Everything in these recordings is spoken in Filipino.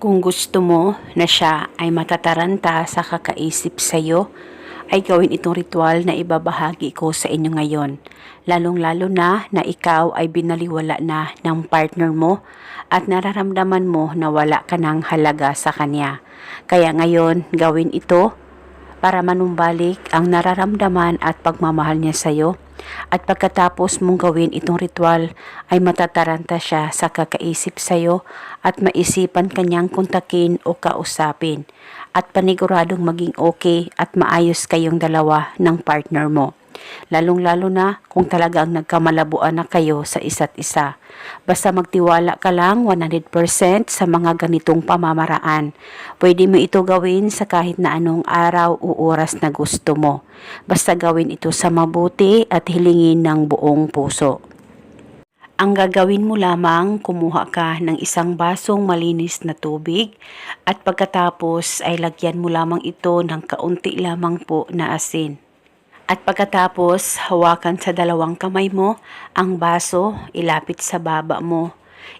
Kung gusto mo na siya ay matataranta sa kakaisip sa iyo, ay gawin itong ritual na ibabahagi ko sa inyo ngayon. Lalong-lalo na na ikaw ay binaliwala na ng partner mo at nararamdaman mo na wala ka ng halaga sa kanya. Kaya ngayon, gawin ito para manumbalik ang nararamdaman at pagmamahal niya sa iyo. At pagkatapos mong gawin itong ritual ay matataranta siya sa kakaisip sa iyo at maisipan kanyang kontakin o kausapin at paniguradong maging okay at maayos kayong dalawa ng partner mo. Lalong-lalo na kung talagang nagkamalabuan na kayo sa isa't isa. Basta magtiwala ka lang 100% sa mga ganitong pamamaraan. Pwede mo ito gawin sa kahit na anong araw o oras na gusto mo. Basta gawin ito sa mabuti at hilingin ng buong puso. Ang gagawin mo lamang, kumuha ka ng isang basong malinis na tubig at pagkatapos ay lagyan mo lamang ito ng kaunti lamang po na asin. At pagkatapos, hawakan sa dalawang kamay mo ang baso, ilapit sa baba mo.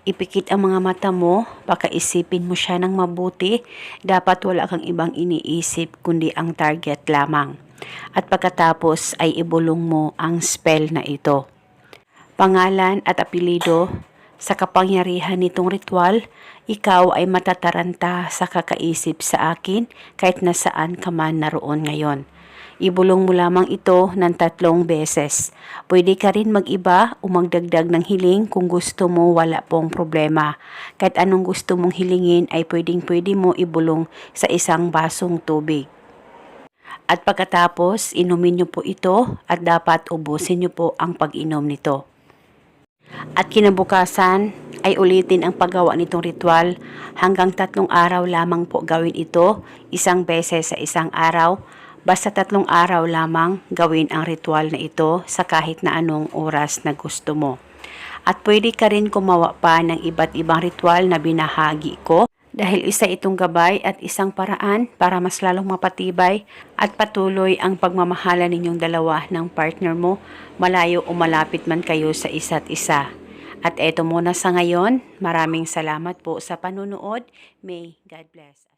Ipikit ang mga mata mo, pakaisipin mo siya ng mabuti, dapat wala kang ibang iniisip kundi ang target lamang. At pagkatapos ay ibulong mo ang spell na ito pangalan at apelido sa kapangyarihan nitong ritual, ikaw ay matataranta sa kakaisip sa akin kahit nasaan ka man naroon ngayon. Ibulong mo lamang ito ng tatlong beses. Pwede ka rin mag-iba o magdagdag ng hiling kung gusto mo wala pong problema. Kahit anong gusto mong hilingin ay pwedeng pwede mo ibulong sa isang basong tubig. At pagkatapos, inumin niyo po ito at dapat ubusin niyo po ang pag-inom nito. At kinabukasan ay ulitin ang paggawa nitong ritual hanggang tatlong araw lamang po gawin ito, isang beses sa isang araw. Basta tatlong araw lamang gawin ang ritual na ito sa kahit na anong oras na gusto mo. At pwede ka rin kumawa pa ng iba't ibang ritual na binahagi ko dahil isa itong gabay at isang paraan para mas lalong mapatibay at patuloy ang pagmamahala ninyong dalawa ng partner mo, malayo o malapit man kayo sa isa't isa. At eto muna sa ngayon, maraming salamat po sa panunood. May God bless.